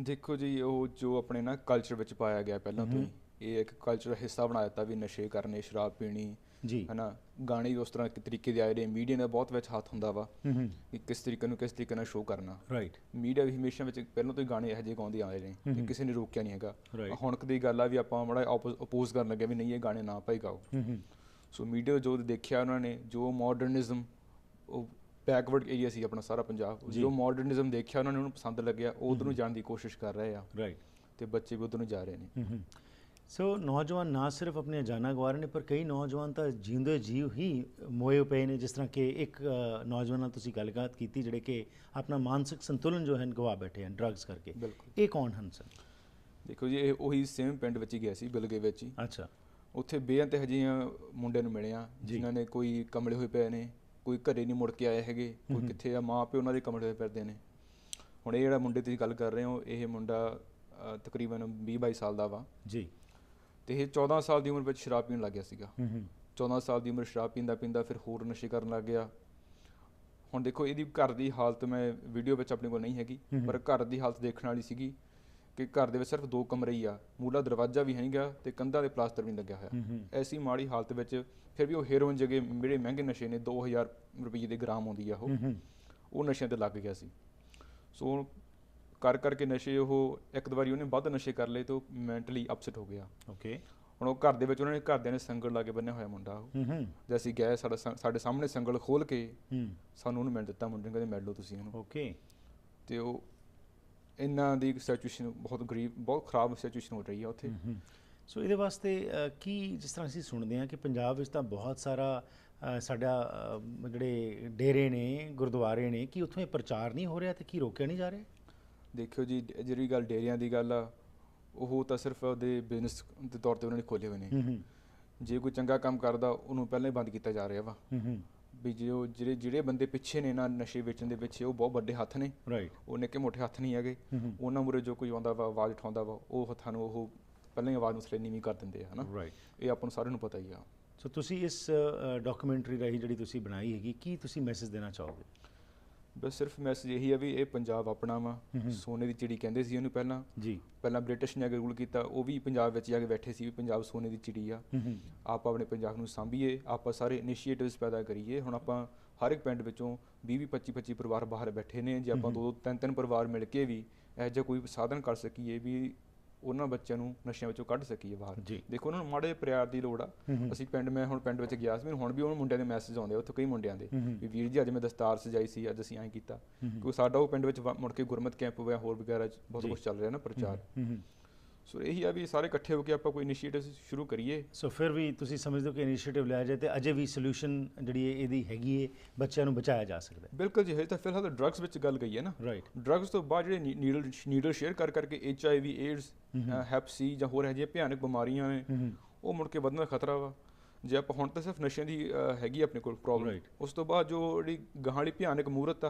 ਦੇਖੋ ਜੀ ਉਹ ਜੋ ਆਪਣੇ ਨਾ ਕਲਚਰ ਵਿੱਚ ਪਾਇਆ ਗਿਆ ਪਹਿਲਾਂ ਤੋਂ ਹੀ ਇਹ ਇੱਕ ਕਲਚਰ ਹਿੱਸਾ ਬਣਾ ਦਿੱਤਾ ਵੀ ਨਸ਼ੇ ਕਰਨੇ ਸ਼ਰਾਬ ਪੀਣੀ ਜੀ। ਹਨਾ? ਗਾਣੇ ਵੀ ਉਸ ਤਰ੍ਹਾਂ ਇੱਕ ਤਰੀਕੇ ਦੇ ਆਏ ਨੇ ਮੀਡੀਆ ਦਾ ਬਹੁਤ ਵਿੱਚ ਹੱਥ ਹੁੰਦਾ ਵਾ ਕਿ ਕਿਸ ਤਰੀਕੇ ਨੂੰ ਕਿਸ ਤਰੀਕੇ ਨਾਲ ਸ਼ੋਅ ਕਰਨਾ। ਰਾਈਟ ਮੀਡੀਆ ਵੀ ਹਮੇਸ਼ਾ ਵਿੱਚ ਪਹਿਲਾਂ ਤੋਂ ਹੀ ਗਾਣੇ ਇਹੋ ਜਿਹੇ ਗਾਉਂਦੇ ਆਏ ਨੇ ਕਿ ਕਿਸੇ ਨੇ ਰੋਕਿਆ ਨਹੀਂ ਹੈਗਾ. ਹੁਣ ਕਦੀ ਗੱਲ ਆ ਵੀ ਆਪਾਂ ਬੜਾ ਅਪੋਜ਼ ਕਰਨ ਲੱਗੇ ਵੀ ਨਹੀਂ ਇਹ ਗਾਣੇ ਨਾ ਭਾਈ ਗਾਓ। ਸੋ ਮੀਡੀਆ ਜੋ ਦੇਖਿਆ ਉਹਨਾਂ ਨੇ ਜੋ ਮਾਡਰਨਿਜ਼ਮ ਉਹ ਬੈਕਵਰਡ ਏਰੀਆ ਸੀ ਆਪਣਾ ਸਾਰਾ ਪੰਜਾਬ। ਜੀ। ਮਾਡਰਨਿਜ਼ਮ ਦੇਖਿਆ ਉਹਨਾਂ ਨੇ ਪਸੰਦ ਲੱਗਿਆ ਉਹ ਉਧਰ ਨੂੰ ਜਾਣ ਦੀ ਕੋਸ਼ਿਸ਼ ਕਰ ਰਹੇ ਆ। ਰਾਈਟ ਤੇ ਬੱਚੇ ਵੀ ਉਧਰ ਨੂੰ ਜਾ ਰਹੇ ਨੇ। ਸੋ ਨੌਜਵਾਨ ਨਾ ਸਿਰਫ ਆਪਣੀਆਂ ਜਾਨਾਂ ਗਵਾ ਰਹੇ ਨੇ ਪਰ ਕਈ ਨੌਜਵਾਨ ਤਾਂ ਜਿਉਂਦੇ ਜੀਵ ਹੀ ਮੋਏ ਪਏ ਨੇ ਜਿਸ ਤਰ੍ਹਾਂ ਕਿ ਇੱਕ ਨੌਜਵਾਨ ਨਾਲ ਤੁਸੀਂ ਗੱਲਬਾਤ ਕੀਤੀ ਜਿਹੜੇ ਕਿ ਆਪਣਾ ਮਾਨਸਿਕ ਸੰਤੁਲਨ ਜੋ ਹੈ ਗਵਾ ਬੈਠੇ ਹਨ ਡਰੱਗਸ ਕਰਕੇ। ਇਹ ਕੌਣ ਹਨ ਸਰ ਦੇਖੋ ਜੀ ਇਹ ਉਹੀ ਸੇਮ ਪਿੰਡ ਵਿੱਚ ਹੀ ਗਿਆ ਸੀ ਬਿਲਗੇ ਵਿੱਚ ਹੀ। ਅੱਛਾ। ਉੱਥੇ ਬੇਅੰਤ ਹਜੀਆਂ ਮੁੰਡੇ ਨੂੰ ਮਿਲਿਆ ਜੀ। ਜਿਨ੍ਹਾਂ ਨੇ ਕੋਈ ਕਮਲੇ ਹੋਏ ਪਏ ਨੇ ਕੋਈ ਘਰੇ ਨਹੀਂ ਮੁੜ ਕੇ ਆਏ ਹੈਗੇ ਕੋਈ ਕਿੱਥੇ ਆ ਮਾਂ ਪਿਓ ਉਹਨਾਂ ਦੇ ਕਮਰੇ ਵਿੱਚ ਫਿਰਦੇ ਨੇ। ਹੁਣ ਇਹ ਜਿਹੜਾ ਮੁੰਡੇ ਤੁਸੀਂ ਗੱਲ ਕਰ ਰਹੇ ਹੋ ਇਹ ਮੁੰਡਾ ਤਕਰੀਬਨ 20 22 ਸਾਲ ਦਾ ਵਾ। ਜੀ। ਤੇ ਇਹ 14 ਸਾਲ ਦੀ ਉਮਰ ਵਿੱਚ ਸ਼ਰਾਬ ਪੀਣ ਲੱਗ ਗਿਆ ਸੀਗਾ। ਹੂੰ ਹੂੰ। 14 ਸਾਲ ਦੀ ਉਮਰ ਸ਼ਰਾਬ ਪੀਂਦਾ ਪੀਂਦਾ ਫਿਰ ਹੋਰ ਨਸ਼ੇ ਕਰਨ ਲੱਗ ਗਿਆ। ਹੁਣ ਦੇਖੋ ਇਹਦੀ ਘਰ ਦੀ ਹਾਲਤ ਮੈਂ ਵੀਡੀਓ ਵਿੱਚ ਆਪਣੇ ਕੋਲ ਨਹੀਂ ਹੈਗੀ ਪਰ ਘਰ ਦੀ ਹਾਲਤ ਦੇਖਣ ਵਾਲੀ ਸੀਗੀ। ਕਿ ਘਰ ਦੇ ਵਿੱਚ ਸਿਰਫ ਦੋ ਕਮਰੇ ਹੀ ਆ। ਮੂਲਾ ਦਰਵਾਜ਼ਾ ਵੀ ਹੈਗਾ ਤੇ ਕੰਧਾਂ ਦੇ ਪਲਾਸਟਰ ਵੀ ਨਹੀਂ ਲੱਗਿਆ ਹੋਇਆ। ਐਸੀ ਮਾੜੀ ਹਾਲਤ ਵਿੱਚ ਫਿਰ ਵੀ ਉਹ ਹੈਰੋਇਨ ਜਗੇ ਜਿਹੜੇ ਮਹਿੰਗੇ ਨਸ਼ੇ ਨੇ 2000 ਰੁਪਏ ਦੇ ਗ੍ਰਾਮ ਆਉਂਦੀ ਆ ਉਹ। ਉਹ ਨਸ਼ਿਆਂ ਤੇ ਲੱਗ ਗਿਆ ਸੀ। ਸੋ ਕਰ ਕਰਕੇ ਨਸ਼ੇ ਉਹ ਇੱਕ ਦੋ ਵਾਰੀ ਉਹਨੇ ਵੱਧ ਨਸ਼ੇ ਕਰ ਲਏ ਤੇ ਉਹ ਮੈਂਟਲੀ ਅਪਸੈਟ ਹੋ ਗਿਆ। ਓਕੇ ਹੁਣ ਉਹ ਘਰ ਦੇ ਵਿੱਚ ਉਹਨਾਂ ਨੇ ਘਰਦਿਆਂ ਨੇ ਸੰਗਲ ਲਾ ਕੇ ਬੰਨਿਆ ਹੋਇਆ ਮੁੰਡਾ ਉਹ। ਜਦ ਅਸੀਂ ਗਏ ਸਾਡਾ ਸਾਡੇ ਸਾਹਮਣੇ ਸੰਗਲ ਖੋਲ ਕੇ ਸਾਨੂੰ ਉਹਨੂੰ ਮਿਲ ਦਿੱਤਾ ਮੁੰਡੇ ਨੂੰ ਕਹਿੰਦੇ ਮਿਲ ਲਓ ਤੁਸੀਂ ਇਹਨੂੰ। ਓਕੇ ਤੇ ਉਹ ਇਹਨਾਂ ਦੀ ਸਿਚੁਏਸ਼ਨ ਬਹੁਤ ਗਰੀਬ ਬਹੁਤ ਖਰਾਬ ਸਿਚੁਏਸ਼ਨ ਹੋ ਰਹੀ ਆ ਉੱਥੇ। ਸੋ ਇਹਦੇ ਵਾਸਤੇ ਕੀ ਜਿਸ ਤਰ੍ਹਾਂ ਅਸੀਂ ਸੁਣਦੇ ਹਾਂ ਕਿ ਪੰਜਾਬ ਵਿੱਚ ਤਾਂ ਬਹੁਤ ਸਾਰਾ ਸਾਡਾ ਜਿਹੜੇ ਡੇਰੇ ਨੇ ਗੁਰਦੁਆਰੇ ਨੇ ਕੀ ਉੱਥੋਂ ਇਹ ਪ੍ਰਚਾਰ ਨਹੀਂ ਹੋ ਰਿਹਾ ਤੇ ਕੀ ਰੋਕਿਆ ਨਹੀਂ ਜਾ ਰਿਹਾ? ਦੇਖਿਓ ਜੀ ਜਿਹੜੀ ਗੱਲ ਡੇਰਿਆਂ ਦੀ ਗੱਲ ਆ ਉਹ ਤਾਂ ਸਿਰਫ ਉਹਦੇ ਬਿਜ਼ਨਸ ਦੇ ਤੌਰ ਤੇ ਉਹਨਾਂ ਨੇ ਖੋਲੇ ਹੋਏ ਨੇ। ਹੂੰ ਹੂੰ ਜੇ ਕੋਈ ਚੰਗਾ ਕੰਮ ਕਰਦਾ ਉਹਨੂੰ ਪਹਿਲਾਂ ਹੀ ਬੰਦ ਕੀਤਾ ਜਾ ਰਿਹਾ ਵਾ। ਹੂੰ ਹੂੰ ਵੀ ਜੇ ਜਿਹੜੇ ਜਿਹੜੇ ਬੰਦੇ ਪਿੱਛੇ ਨੇ ਨਾ ਨਸ਼ੇ ਵੇਚਣ ਦੇ ਪਿੱਛੇ ਉਹ ਬਹੁਤ ਵੱਡੇ ਹੱਥ ਨੇ। ਰਾਈਟ ਉਹ ਨਿੱਕੇ ਮੋਟੇ ਹੱਥ ਨਹੀਂ ਹੈਗੇ। ਉਹਨਾਂ ਮੂਰੇ ਜੋ ਕੋਈ ਆਉਂਦਾ ਵਾ ਆਵਾਜ਼ ਉਠਾਉਂਦਾ ਵਾ ਉਹ ਹੱਥਾਂ ਨੂੰ ਉਹ ਪਹਿਲਾਂ ਹੀ ਆਵਾਜ਼ ਨੂੰ ਥਲੇ ਨੀਵੀਂ ਕਰ ਦਿੰਦੇ ਆ ਹਨਾ? ਰਾਈਟ ਇਹ ਆਪਾਂ ਨੂੰ ਸਾਰਿਆਂ ਨੂੰ ਪਤਾ ਹੀ ਆ। ਸੋ ਤੁਸੀਂ ਇਸ ਡਾਕੂਮੈਂਟਰੀ ਰਾਹੀਂ ਜਿਹੜੀ ਤੁਸੀਂ ਬਣਾਈ ਹੈਗੀ ਕੀ ਤੁਸੀਂ ਮੈਸੇਜ ਦੇਣਾ ਚਾਹੋਗੇ? ਬਸ ਸਿਰਫ ਮੈਸੇਜ ਇਹੀ ਆ ਵੀ ਇਹ ਪੰਜਾਬ ਆਪਣਾ ਵਾ। ਸੋਨੇ ਦੀ ਚਿੜੀ ਕਹਿੰਦੇ ਸੀ ਉਹਨੂੰ ਪਹਿਲਾਂ। ਜੀ। ਪਹਿਲਾਂ ਬ੍ਰਿਟਿਸ਼ ਨੇ ਅਗਰ ਰੂਲ ਕੀਤਾ ਉਹ ਵੀ ਪੰਜਾਬ ਵਿੱਚ ਜਾ ਕੇ ਬੈਠੇ ਸੀ ਵੀ ਪੰਜਾਬ ਸੋਨੇ ਦੀ ਚਿੜੀ ਆ। ਆਪਾਂ ਆਪਣੇ ਪੰਜਾਬ ਨੂੰ ਸਾਂਭੀਏ ਆਪਾਂ ਸਾਰੇ ਇਨੀਸ਼ੀਏਟਿਵਸ ਪੈਦਾ ਕਰੀਏ। ਹੁਣ ਆਪਾਂ ਹਰ ਇੱਕ ਪਿੰਡ ਵਿੱਚੋਂ 20 20 25 25 ਪਰਿਵਾਰ ਬਾਹਰ ਬੈਠੇ ਨੇ। ਜੇ ਆਪਾਂ ਦੋ ਦੋ ਤਿੰਨ ਤਿੰਨ ਪਰਿਵਾਰ ਮਿਲ ਕੇ ਵੀ ਇਹੋ ਜਿਹਾ ਕੋਈ ਸਾਧਨ ਕਰ ਸਕੀਏ ਵੀ ਉਹਨਾਂ ਬੱਚਿਆਂ ਨੂੰ ਨਸ਼ਿਆਂ ਵਿੱਚੋਂ ਕੱਢ ਸਕੀਏ ਬਾਹਰ। ਦੇਖੋ ਉਹਨਾਂ ਨੂੰ ਮਾੜੇ ਪਿਆਰ ਦੀ ਲੋੜ ਆ। ਅਸੀਂ ਪਿੰਡ ਮੈਂ ਹੁਣ ਪਿੰਡ ਵਿੱਚ ਗਿਆ ਸੀ ਮੈਨੂੰ ਹੁਣ ਵੀ ਉਹਨਾਂ ਮੁੰਡਿਆਂ ਦੇ ਮੈਸੇਜ ਆਉਂਦੇ ਉੱਥੇ ਕਈ ਮੁੰਡਿਆਂ ਦੇ। ਵੀ ਵੀਰ ਜੀ ਅੱਜ ਮੈਂ ਦਸਤਾਰ ਸਜਾਈ ਸੀ ਅੱਜ ਅਸੀਂ ਐਂ ਕੀਤਾ। ਕਿਉਂਕਿ ਸਾਡਾ ਉਹ ਪਿੰਡ ਵਿੱਚ ਮੁੜ ਕੇ ਗੁਰਮਤ ਕੈਂਪ ਹੋਇਆ ਹੋਰ ਵਗੈਰਾ ਬਹੁਤ ਕੁਝ ਚੱਲ ਰਿਹਾ ਨਾ ਪ੍ਰਚਾਰ। ਸੋ ਇਹੀ ਆ ਵੀ ਸਾਰੇ ਇਕੱਠੇ ਹੋ ਕੇ ਆਪਾਂ ਕੋਈ ਇਨੀਸ਼ੀਏਟਿਵ ਸ਼ੁਰੂ ਕਰੀਏ। ਸੋ ਫਿਰ ਵੀ ਤੁਸੀਂ ਸਮਝਦੇ ਹੋ ਕਿ ਇਨੀਸ਼ੀਏਟਿਵ ਲਿਆ ਜਾਏ ਤੇ ਅਜੇ ਵੀ ਸੋਲੂਸ਼ਨ ਜਿਹੜੀ ਹੈ ਇਹਦੀ ਹੈਗੀ ਹੈ ਬੱਚਿਆਂ ਨੂੰ ਬਚਾਇਆ ਜਾ ਸਕਦਾ ਹੈ। ਬਿਲਕੁਲ ਜੀ ਹਜੇ ਤਾਂ ਫਿਲਹਾਲ ਡਰੱਗਸ ਵਿੱਚ ਗੱਲ ਗਈ ਹੈ ਨਾ। ਰਾਈਟ ਡਰੱਗਸ ਤੋਂ ਬਾਅਦ ਜਿਹੜੇ ਨੀਡਲ ਨੀਡਲ ਸ਼ੇਅਰ ਕਰ ਕਰਕੇ H I V AIDS hep C ਜਾਂ ਹੋਰ ਇਹੋ ਜਿਹੀਆਂ ਭਿਆਨਕ ਬਿਮਾਰੀਆਂ ਨੇ ਉਹ ਮੁੜ ਕੇ ਵਧਣ ਦਾ ਖਤਰਾ ਵਾ। ਜੇ ਆਪਾਂ ਹੁਣ ਤਾਂ ਸਿਰਫ ਨਸ਼ਿਆਂ ਦੀ ਹੈਗੀ ਆ ਆਪਣੇ ਕੋਲ ਪ੍ਰੋਬਲਮ. ਉਸ ਤੋਂ ਬਾਅਦ ਜੋ ਜਿਹੜੀ ਗਾਹਾਂ ਵਾਲੀ ਭਿਆਨਕ ਮੂਰਤ ਆ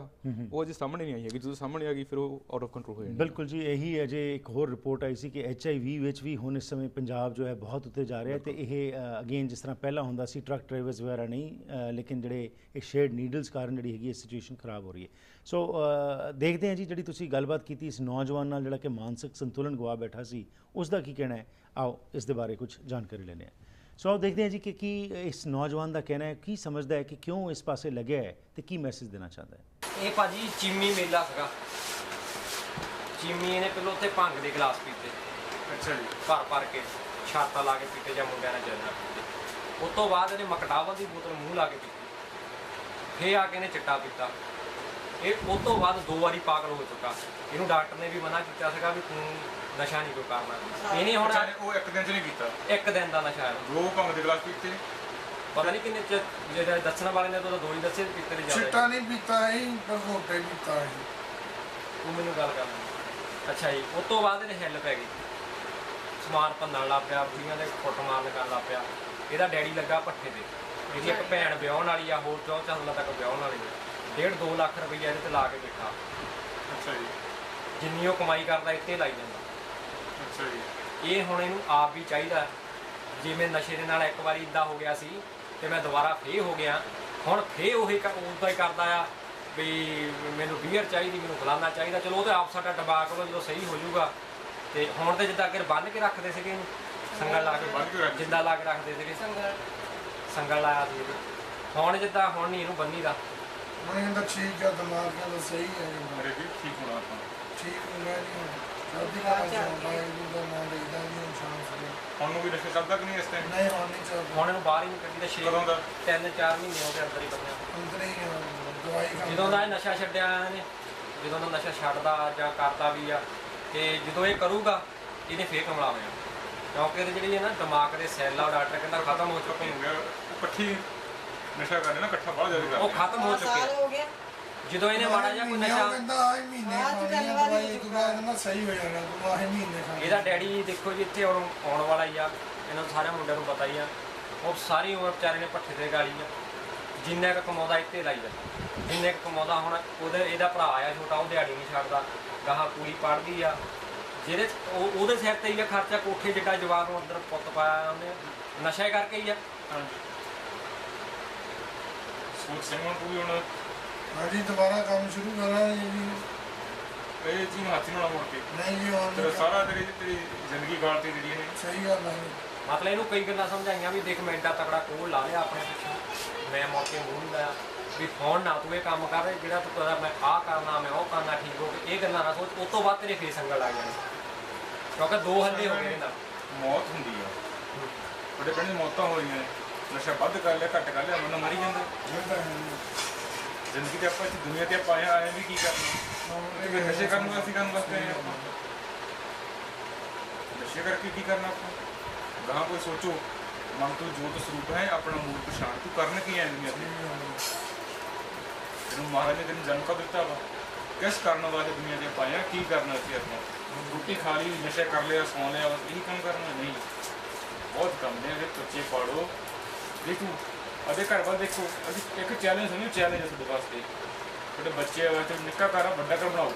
ਉਹ ਅਜੇ ਸਾਹਮਣੇ ਨਹੀਂ ਆਈ ਹੈਗੀ। ਜਦੋਂ ਸਾਹਮਣੇ ਆ ਗਈ ਫਿਰ ਉਹ ਆਊਟ ਆਫ ਕੰਟਰੋਲ ਹੋ ਜਾਣੀ ਬਿਲਕੁਲ ਜੀ ਇਹੀ ਅਜੇ ਇੱਕ ਹੋਰ ਰਿਪੋਰਟ ਆਈ ਸੀ ਕਿ ਐਚ ਆਈ ਵੀ ਵਿੱਚ ਵੀ ਹੁਣ ਇਸ ਸਮੇਂ ਪੰਜਾਬ ਜੋ ਹੈ ਬਹੁਤ ਉੱਤੇ ਜਾ ਰਿਹਾ ਹੈ ਤੇ ਇਹ ਅਗੇਨ ਜਿਸ ਤਰ੍ਹਾਂ ਪਹਿਲਾਂ ਹੁੰਦਾ ਸੀ ਟਰੱਕ ਡਰਾਈਵਰਸ ਵਗੈਰਾ ਨਹੀਂ ਲੇਕਿਨ ਜਿਹੜੇ ਇਹ ਸ਼ੇਡ ਨੀਡਲਸ ਕਾਰਨ ਜਿਹੜੀ ਹੈਗੀ ਇਹ ਸਿਚੁਏਸ਼ਨ ਖਰਾਬ ਹੋ ਰਹੀ ਹੈ। ਸੋ ਦੇਖਦੇ ਹਾਂ ਜੀ ਜਿਹੜੀ ਤੁਸੀਂ ਗੱਲਬਾਤ ਕੀਤੀ ਇਸ ਨੌਜਵਾਨ ਨਾਲ ਜਿਹੜਾ ਕਿ ਮਾਨਸਿਕ ਸੰਤੁਲਨ ਗਵਾ ਬੈਠਾ ਸੀ ਉਸ ਦਾ ਕੀ ਕਹਿਣਾ ਹੈ? ਆਓ ਇਸ ਦੇ ਬਾਰੇ ਕੁਝ ਜਾਣਕਾਰੀ ਲੈਂਦੇ ਹਾਂ। ਸੋ ਆਓ ਦੇਖਦੇ ਹਾਂ ਜੀ ਕਿ ਕੀ ਇਸ ਨੌਜਵਾਨ ਦਾ ਕਹਿਣਾ ਹੈ ਕੀ ਸਮਝਦਾ ਹੈ ਕਿ ਕਿਉਂ ਇਸ ਪਾਸੇ ਲੱਗਿਆ ਹੈ ਤੇ ਕੀ ਮੈਸੇਜ ਦੇਣਾ ਚਾਹੁੰਦਾ ਹੈ ਇਹ ਭਾਜੀ ਚੀਮੀ ਮੇਲਾ ਸੀਗਾ ਚੀਮੀ ਇਹਨੇ ਪਹਿਲਾਂ ਉੱਥੇ ਭੰਗ ਦੇ ਗਲਾਸ ਪੀਤੇ ਅੱਛਾ ਜੀ ਭਰ ਭਰ ਕੇ ਛਾਤਾ ਲਾ ਕੇ ਪੀਤੇ ਜਾਂ ਮੁੰਡਿਆਂ ਨਾਲ ਜਲਨਾ ਪੀਤੇ ਉਸ ਤੋਂ ਬਾਅਦ ਇਹਨੇ ਮਕਟਾਵਾ ਦੀ ਬੋਤਲ ਮੂੰਹ ਲਾ ਕੇ ਪੀਤੀ ਫੇਰ ਆ ਕੇ ਇਹਨੇ ਚਿੱਟਾ ਪੀਤਾ ਇਹ ਉਸ ਤੋਂ ਬਾਅਦ ਦੋ ਵਾਰੀ ਪਾਗਲ ਹੋ ਚੁੱਕਾ ਇਹਨੂੰ ਡਾਕਟਰ ਨੇ ਵੀ ਮਨਾ ਕੀਤਾ ਸੀਗਾ ਵੀ ਤੂੰ ਨਸ਼ਾ ਨਹੀਂ ਕੋਈ ਕਰਨਾ। ਇਹਨੇ ਹੁਣ। ਅੱਛਾ ਉਹ ਇੱਕ ਦਿਨ ਚ ਨਹੀਂ ਕੀਤਾ ਇੱਕ ਦਿਨ ਦਾ ਨਸ਼ਾ ਹੈ। ਦੋ ਭੰਗ ਦੇ ਗਲਾਸ ਪੀਤੇ। ਪਤਾ ਨਹੀਂ ਕਿੰਨੇ ਚ ਜਿਹੜਾ ਦੱਸਣ ਵਾਲੇ ਨੇ ਤਾਂ ਦੋ ਹੀ ਦੱਸੇ ਪੀਤੇ ਨਹੀਂ ਚਿੱਟਾ ਜ਼ਿਆਦਾ ਨਹੀਂ ਪੀਤਾ ਸੀ ਪਰ ਮੋਟੇ ਪੀਤਾ ਸੀ। ਤੂੰ ਮੈਨੂੰ ਗੱਲ ਕਰ ਅੱਛਾ ਜੀ ਉਸ ਤੋਂ ਬਾਅਦ ਇਹਨੇ ਹਿੱਲ ਪੈ ਗਈ। ਸਮਾਨ ਭੰਨਣ ਲੱਗ ਪਿਆ ਬੁੜੀਆਂ ਦੇ ਫੁੱਟ ਮਾਰਨ ਕਰਨ ਲੱਗ ਪਿਆ। ਇਹਦਾ ਡੈਡੀ ਲੱਗਾ ਪੱਠੇ ਤੇ। ਇਹਦੀ ਇੱਕ ਭੈਣ ਵਿਆਹਣ ਵਾਲੀ ਆ ਹੋਰ ਚੌ ਸਾਲਾਂ ਤੱਕ ਵਿਆਹਣ ਵਾਲੀ ਆ। ਡੇਢ 2 ਲੱਖ ਰੁਪਈਆ ਇਹਦੇ ਤੇ ਲਾ ਕੇ ਬੈਠਾ ਅੱਛਾ ਜੀ। ਜਿੰਨੀ ਉਹ ਕਮਾਈ ਕਰਦਾ ਇੱਥੇ ਲਾਈ ਜਾਂਦਾ। ਅੱਛਾ ਜੀ। ਇਹ ਹੁਣ ਇਹਨੂੰ ਆਪ ਵੀ ਚਾਹੀਦਾ ਜਿਵੇਂ ਨਸ਼ੇ ਦੇ ਨਾਲ ਇੱਕ ਵਾਰੀ ਇਦਾਂ ਹੋ ਗਿਆ ਸੀ ਤੇ ਮੈਂ ਦੁਬਾਰਾ ਫੇਰ ਹੋ ਗਿਆ। ਹੁਣ ਫੇਰ ਉਹੀ ਉਦਾਂ ਹੀ ਕਰਦਾ ਆ ਵੀ ਮੈਨੂੰ ਬੀਅਰ ਚਾਹੀਦੀ ਮੈਨੂੰ ਫਲਾਨਾ ਚਾਹੀਦਾ। ਚਲੋ ਉਹ ਤੇ ਆਪ ਸਾਡਾ ਟਬਾ ਕਰੋ ਜਦੋਂ ਸਹੀ ਹੋ ਜਾਊਗਾ। ਤੇ ਹੁਣ ਤੇ ਜਿੱਦਾਂ ਅੱਗੇ ਬੰਨ ਕੇ ਰੱਖਦੇ ਸੀਗੇ ਇਹਨੂੰ ਸੰਗਲ ਲਾ ਕੇ। ਬੰਨ੍ਹ ਕੇ ਰੱਖਦੇ। ਜਿੰਦਾ ਲਾ ਕੇ ਰੱਖਦੇ ਸੀਗੇ। ਸੰਗਲ। ਲਾਇਆ ਸੀ ਇਹਦੇ। ਹੁਣ ਜਿੱਦਾਂ ਹੁਣ ਨਹੀਂ ਇਹਨੂੰ ਬੰਨੀ ਦਾ ਮੈਂ ਕਹਿੰਦਾ ਠੀਕ ਆ ਦਿਮਾਗ ਕਹਿੰਦਾ ਸਹੀ ਹੈ ਇਹਦਾ। ਅਰੇ ਵੀ ਠੀਕ ਹੋਣਾ ਆਪਾਂ। ਠੀਕ ਹੋ ਗਿਆ ਜੀ ਨਾਂ ਹੁਣ ਨੂੰ ਵੀ ਨਸ਼ੇ ਕਰਦਾ ਕਿ ਨਹੀਂ ਇਸ ਟਾਈਮ ਨਹੀਂ ਹੁਣ ਨਹੀਂ ਚੱਲਦਾ। ਹੁਣ ਇਹਨੂੰ ਬਾਹਰ ਹੀ ਨਹੀਂ ਛੇ ਕਦੋਂ ਦਾ? ਤਿੰਨ ਚਾਰ ਮਹੀਨੇ ਹੋ ਗਏ ਅੰਦਰ ਹੀ ਬੰਨਿਆ ਅੰਦਰ ਹੀ ਆ, ਦਵਾਈ ਖਾਂਦਾ ਜਦੋਂ ਦਾ ਇਹ ਨਸ਼ਾ ਛੱਡਿਆ ਇਹਨੇ ਜਦੋਂ ਦਾ ਨਸ਼ਾ ਛੱਡਦਾ ਜਾਂ ਕਰਦਾ ਵੀ ਆ ਤੇ ਜਦੋਂ ਇਹ ਕਰੂਗਾ ਇਹਨੇ ਫੇਰ ਕਮਲਾ ਹੋਇਆ ਕਿਉਂਕਿ ਇਹਦੇ ਜਿਹੜੀ ਹੈ ਨਾ ਦਿਮਾਗ ਦੇ ਸੈੱਲ ਆ ਉਹ ਡਾਕਟਰ ਕਹਿੰਦਾ ਖਤਮ ਹੋ ਚੁੱਕੇ। ਹੋ ਗਿਆ ਉਹ ਇਕੱਠੀ ਨਸ਼ਾ ਕਰਨੇ ਨਾ ਇਕੱਠਾ ਬਹੁਤ ਜ਼ਿਆਦਾ ਉਹ ਕਰਦੇ ਖਤਮ ਹੋ ਚੁੱਕੇ ਹੋ ਗਿਆ। ਜਦੋਂ ਇਹਨੇ ਮਾੜਾ ਜਿਹਾ ਕੋਈ ਨਸ਼ਾ ਕਹਿੰਦਾ ਆਹ ਮਹੀਨੇ ਖਾਣੀ ਇੱਕ ਬਾਅਦ ਨਾ ਸਹੀ ਹੋ ਜਾਣਾ ਤੂੰ ਆਹ ਮਹੀਨੇ ਖਾਣੀ ਇਹਦਾ ਡੈਡੀ ਦੇਖੋ ਜੀ ਇੱਥੇ ਹੁਣ ਆਉਣ ਵਾਲਾ ਹੀ ਆ ਇਹਨਾਂ ਨੂੰ ਸਾਰਿਆਂ ਮੁੰਡਿਆਂ ਨੂੰ ਪਤਾ ਹੀ ਆ। ਉਹ ਸਾਰੀ ਉਮਰ ਵਿਚਾਰੇ ਨੇ ਪੱਠੇ ਤੇ ਗਾਲੀ ਆ। ਜਿੰਨੇ ਕੁ ਕਮਾਉਂਦਾ ਇੱਥੇ ਲਾਈ ਜਾਂਦਾ ਜਿੰਨੇ ਕੁ ਕਮਾਉਂਦਾ ਹੁਣ ਉਹਦੇ ਇਹਦਾ ਭਰਾ ਆ ਛੋਟਾ ਉਹ ਦਿਹਾੜੀ ਨਹੀਂ ਛੱਡਦਾ। ਗਾਹਾਂ ਕੁੜੀ ਪੜ੍ਹਦੀ ਆ। ਉਹ ਉਹਦੇ ਸਿਰ ਤੇ ਹੀ ਆ ਖਰਚਾ ਕੋਠੇ ਜਿੱਡਾ ਜਵਾਬ ਨੂੰ ਅੰਦਰ ਪੁੱਤ ਪਾਇਆ ਉਹਨੇ। ਨਸ਼ਾ ਕਰਕੇ ਹੀ ਆ। ਹਾਂਜੀ। ਸੋਚ ਸਿੰਘ ਨੂੰ ਵੀ ਹੁਣ ਹਾਂਜੀ ਦੁਬਾਰਾ ਕੰਮ ਸ਼ੁਰੂ ਕਰਾਂਗੇ ਜੀ। ਇਹ ਜੀ ਹੱਥ ਨਾਲ ਮੁੜ ਕੇ। ਨਹੀਂ ਜੀ ਹੁਣ ਤੇਰਾ ਸਾਰਾ ਤੇਰੀ ਤੇਰੀ ਜ਼ਿੰਦਗੀ ਗਾਲਤੀ ਜਿਹੜੀ ਇਹਨੇ ਸਹੀ ਗੱਲ ਹੈ। ਮਤਲਬ ਇਹਨੂੰ ਕਈ ਗੱਲਾਂ ਸਮਝਾਈਆਂ ਵੀ ਦੇਖ ਮੈਂ ਏਡਾ ਤਕੜਾ ਕੋਲ ਲਾ ਲਿਆ ਆਪਣੇ ਪਿੱਛੇ। ਮੈਂ ਮੁੜ ਕੇ ਮੂੰਹ ਲਾਇਆ। ਵੀ ਫੋਨ ਨਾ ਤੂੰ ਇਹ ਕੰਮ ਕਰ ਜਿਹੜਾ ਤੂੰ ਕਹਿੰਦਾ ਮੈਂ ਆਹ ਕਰਨਾ ਮੈਂ ਉਹ ਕਰਨਾ ਠੀਕ ਹੋ ਗਿਆ ਇਹ ਗੱਲਾਂ ਨਾ ਸੋਚ। ਉਸ ਤੋਂ ਬਾਅਦ ਤੇਰੇ ਫੇਸ ਅੰਗਲ ਲੱਗ ਜਾਣੇ। ਕਿਉਂਕਿ ਦੋ ਹੱਲੇ ਹੋ ਗਏ ਇਹਦਾ ਮੌਤ ਹੁੰਦੀ ਆ। ਬੜੇ ਪਿੰਡ ਮੌਤਾਂ ਹੋਈਆਂ ਨੇ। ਨਸ਼ਾ ਵੱਧ ਕਰ ਲਿਆ ਘੱਟ ਕਰ ਲਿਆ ਬੰਦਾ ਮਰੀ ਜਾਂਦਾ। ਇਹ ਤਾਂ ਹੈ ਜੀ। ਜ਼ਿੰਦਗੀ ਤੇ ਆਪਾਂ ਇੱਥੇ ਦੁਨੀਆ ਤੇ ਆਪਾਂ ਆਏ ਆਏ ਵੀ ਕੀ ਕਰਨਾ? ਹੁਣ ਨਸ਼ੇ ਕਰਨ ਵਾਸਤੇ ਕਰਨ ਵਾਸਤੇ ਆਏ ਆਪਾਂ। ਨਸ਼ੇ ਕਰਕੇ ਕੀ ਕਰਨਾ ਆਪਾਂ? ਗਾਹਾਂ ਕੋਈ ਸੋਚੋ, ਮਨ ਤੋਂ ਜੋਤ ਸਰੂਪ ਹੈ, ਆਪਣਾ ਮੂਲ ਪਛਾਣ ਤੂੰ ਕਰਨ ਕੀ ਆਇਆ ਦੁਨੀਆ ਤੇ? ਤੈਨੂੰ ਮਹਾਰਾਜ ਨੇ ਤੈਨੂੰ ਜਨਮ ਕਾ ਦਿੱਤਾ ਵਾ? ਕਿਸ ਕਰਨ ਵਾਸਤੇ ਦੁਨੀਆ ਤੇ ਪਾਇਆ ਕੀ ਕਰਨਾ ਸੀ ਆਪਾਂ? ਰੋਟੀ ਖਾ ਲਈ, ਨਸ਼ਾ ਕਰ ਲਿਆ, ਸੌਂ ਲਿਆ, ਬਸ ਇਹੀ ਕੰਮ ਕਰਨਾ? ਨਹੀਂ। ਬਹੁਤ ਕੰਮ ਨੇ ਇਹਦੇ, ਬੱਚੇ ਪਾੜੋ ਦੇਖੋ ਅਦੇ ਘਰ ਵੱਲ ਦੇਖੋ ਅਸੀਂ ਇੱਕ ਚੈਲੰਜ ਸੁਣਿਓ ਚੈਲੰਜ ਹੈ ਤੁਹਾਡੇ ਵਾਸਤੇ। ਤੁਹਾਡੇ ਬੱਚੇ ਵਾਸਤੇ ਨਿੱਕਾ ਘਰ ਆ ਵੱਡਾ ਘਰ ਬਣਾਓ।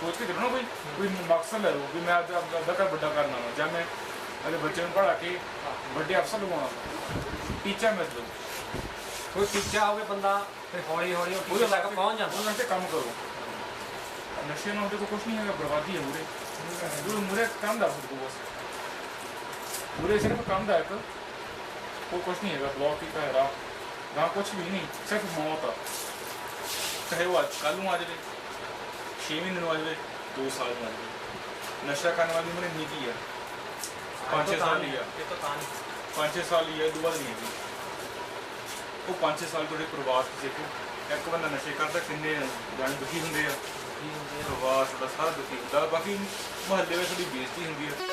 ਸੋਚ ਕੇ ਕਰੋ ਨਾ ਕੋਈ ਕੋਈ ਮਕਸਦ ਲੈ ਲਓ ਵੀ ਮੈਂ ਆਪਦਾ ਆਪਦਾ ਘਰ ਵੱਡਾ ਕਰਨਾ ਵਾ ਜਾਂ ਮੈਂ ਆਪਣੇ ਬੱਚੇ ਨੂੰ ਪੜ੍ਹਾ ਕੇ ਵੱਡੇ ਅਫਸਰ ਬਣਾਉਣਾ। ਟੀਚਰ ਮੈਂ ਲਓ ਕੋਈ ਟੀਚਾ ਹੋਵੇ ਬੰਦਾ ਫਿਰ ਹੌਲੀ ਹੌਲੀ ਉਹ ਟੀਚਰ ਤੱਕ ਪਹੁੰਚ ਜਾਂਦਾ। ਉਹਨਾਂ ਤੇ ਕੰਮ ਕਰੋ। ਨਸ਼ੇ ਨਾਲ ਦੇਖੋ ਕੁਝ ਨਹੀਂ ਹੈਗਾ ਬਰਬਾਦੀ ਹੈ ਮੂਰੇ ਉਹ ਮੂਰੇ ਕੰਮ ਦਾ ਬਸ ਸਿਰਫ ਕੰਮ ਦਾ ਇੱਕ ਉਹ ਕੁਝ ਨਹੀਂ ਹੈਗਾ ਬਲੌਕ ਹੀ ਕਹਰਾ ਨਾ ਕੁਝ ਵੀ ਨਹੀਂ ਸਿਰਫ ਮੌਤ ਆ ਚਾਹੇ ਉਹ ਅੱਜ ਕੱਲ ਨੂੰ ਆ ਜਾਵੇ 6 ਮਹੀਨੇ ਨੂੰ ਆ ਜਾਵੇ 2 ਸਾਲ ਨੂੰ ਆ ਜਾਵੇ ਨਸ਼ਾ ਕਰਨ ਵਾਲੀ ਉਮਰ ਇੰਨੀ ਕੀ ਆ 5-6 ਸਾਲ ਹੀ ਆ ਇਹ ਤਾਂ ਤਾਂ ਨਹੀਂ 5-6 ਸਾਲ ਹੀ ਆ ਤੋਂ ਬਾਅਦ ਨਹੀਂ ਹੈਗੀ ਉਹ 5-6 ਸਾਲ ਤੁਹਾਡੇ ਪਰਿਵਾਰ 'ਚ ਦੇਖੋ ਇੱਕ ਬੰਦਾ ਨਸ਼ੇ ਕਰਦਾ ਕਿੰਨੇ ਜਾਣੇ ਦੁਖੀ ਹੁੰਦੇ ਆ ਆ ਪਰਿਵਾਰ ਤੁਹਾਡਾ ਸਾਰਾ ਦੁਖੀ ਹੁੰਦਾ ਬਾਕੀ ਮੁਹੱਲੇ ਵਿੱਚ ਥੋੜੀ ਬੇਇੱਜ਼ਤੀ ਹੁੰਦੀ ਹੈ